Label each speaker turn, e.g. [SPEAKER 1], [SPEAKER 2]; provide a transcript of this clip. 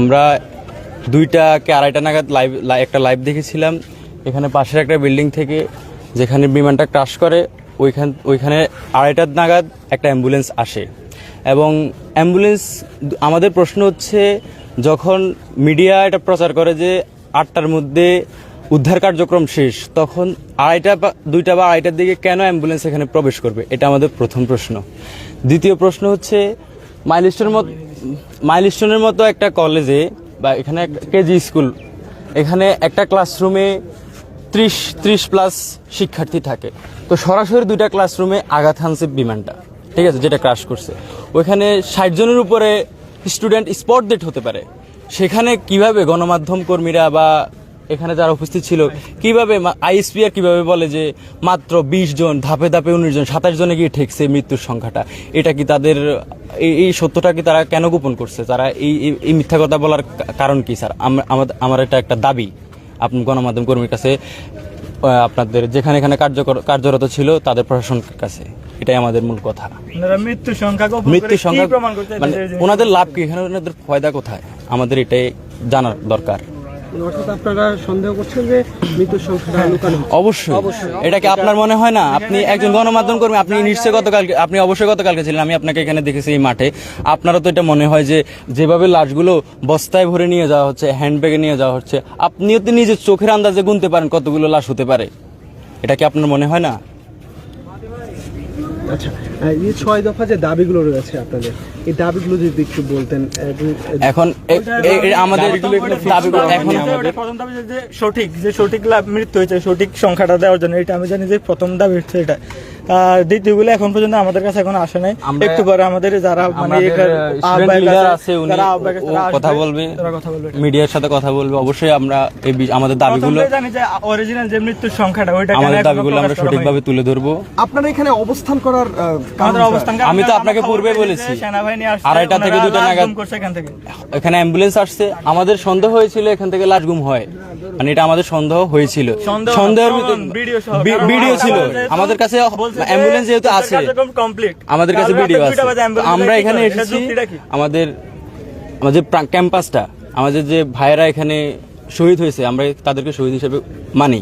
[SPEAKER 1] আমরা দুইটাকে আড়াইটা নাগাদ লাইভ একটা লাইভ দেখেছিলাম। এখানে পাশের একটা বিল্ডিং থেকে যেখানে বিমানটা ক্রাশ করে, ওইখান, ওইখানে আড়াইটার নাগাদ একটা অ্যাম্বুলেন্স আসে। এবং অ্যাম্বুলেন্স আমাদের প্রশ্ন হচ্ছে, যখন মিডিয়া এটা প্রচার করে যে আটটার মধ্যে উদ্ধার কার্যক্রম শেষ, তখন আড়াইটা বা, দুইটা বা আড়াইটার দিকে কেন অ্যাম্বুলেন্স এখানে প্রবেশ করবে? এটা আমাদের প্রথম প্রশ্ন। দ্বিতীয় প্রশ্ন হচ্ছে মাইলস্টোনের মতো মাইলস্টোনের মতো একটা কলেজে বা এখানে একটা কেজি স্কুল, এখানে একটা ক্লাসরুমে ত্রিশ ত্রিশ প্লাস শিক্ষার্থী থাকে। তো সরাসরি দুইটা ক্লাসরুমে আঘাত হানছে বিমানটা, ঠিক আছে, যেটা ক্রাশ করছে। ওইখানে ষাট জনের উপরে স্টুডেন্ট স্পট ডেট হতে পারে। সেখানে কীভাবে গণমাধ্যম কর্মীরা বা এখানে যারা উপস্থিত ছিল কীভাবে আইএসপি আর কীভাবে বলে যে মাত্র বিশ জন ধাপে ধাপে উনিশ জন সাতাশ জনে গিয়ে ঠেকছে মৃত্যুর সংখ্যাটা? এটা কি তাদের এই সত্যটা কি তারা কেন গোপন করছে? তারা এই এই- মিথ্যা কথা বলার কারণ কি স্যার? আমার এটা একটা দাবি। আপনি গণমাধ্যম কর্মীর কাছে আপনাদের যেখানে এখানে কার্যকর কার্যরত ছিল তাদের প্রশাসনের কাছে। এটাই আমাদের মূল কথা।
[SPEAKER 2] মৃত্যু সংখ্যা
[SPEAKER 1] মৃত্যু সংখ্যা মানে? ওনাদের লাভ কি? এখানে ওনাদের ফয়দা কোথায়? আমাদের এটাই জানার দরকার।
[SPEAKER 3] অর্থাৎ আপনারা সন্দেহ করছেন যে মৃত্যুর সংখ্যাটা লুকানো
[SPEAKER 1] অবশ্যই। এটা কি আপনার মনে হয় না? আপনি একজন গণমাধ্যম কর্মী আপনি নিশ্চয়ই গতকাল আপনি অবশ্যই গতকালকে ছিলেন আমি আপনাকে এখানে দেখেছি এই মাঠে। আপনারও তো এটা মনে হয় যে যেভাবে লাশগুলো বস্তায় ভরে নিয়ে যাওয়া হচ্ছে হ্যান্ডব্যাগে নিয়ে যাওয়া হচ্ছে আপনিও তো নিজের চোখের আন্দাজে গুনতে পারেন কতগুলো লাশ হতে পারে। এটা কি আপনার মনে হয় না?
[SPEAKER 3] আচ্ছা এই ছয় দফা যে দাবিগুলো রয়েছে আপনাদের এই দাবিগুলো যদি একটু বলতেন
[SPEAKER 1] এখন আমাদের দাবিগুলো এখন
[SPEAKER 2] প্রথম দাবি যে সঠিক যে সঠিক লাভ মৃত্যু হয়েছে সঠিক সংখ্যাটা দেওয়ার জন্য এটা আমি জানি যে প্রথম দাবি হচ্ছে এটা। আর দ্বিতীয়গুলো এখন পর্যন্ত আমাদের কাছে এখন আসে নাই। একটু পরে আমাদের যারা মানে আছে,
[SPEAKER 1] উনি কথা বলবে
[SPEAKER 2] কথা
[SPEAKER 1] মিডিয়ার সাথে কথা বলবে। অবশ্যই আমরা এই আমাদের দাবিগুলো
[SPEAKER 2] জানি যে অরিজিনাল যে মৃত্যুর সংখ্যাটা ওইটা
[SPEAKER 1] আমাদের দাবিগুলো আমরা সঠিকভাবে তুলে ধরবো।
[SPEAKER 3] আপনারা এখানে অবস্থান করার
[SPEAKER 1] আমি তো আপনাকে পূর্বে বলেছি। আড়াইটা থেকে দুটা নাগাদ-
[SPEAKER 2] এখান
[SPEAKER 1] অ্যাম্বুলেন্স আসছে। আমাদের সন্দেহ হয়েছিল এখান থেকে লাশ গুম হয়। মানে এটা আমাদের সন্দেহ হয়েছিল।
[SPEAKER 2] সন্দেহ
[SPEAKER 1] সন্দেহের
[SPEAKER 2] ভিডিও
[SPEAKER 1] ছিল। আমাদের কাছে অ্যাম্বুলেন্স যেহেতু আছে আমাদের কাছে ভিডিও আছে। আমরা এখানে এসেছি। আমাদের আমাদের ক্যাম্পাসটা আমাদের যে ভাইয়েরা এখানে শহীদ হয়েছে আমরা তাদেরকে শহীদ হিসেবে মানি।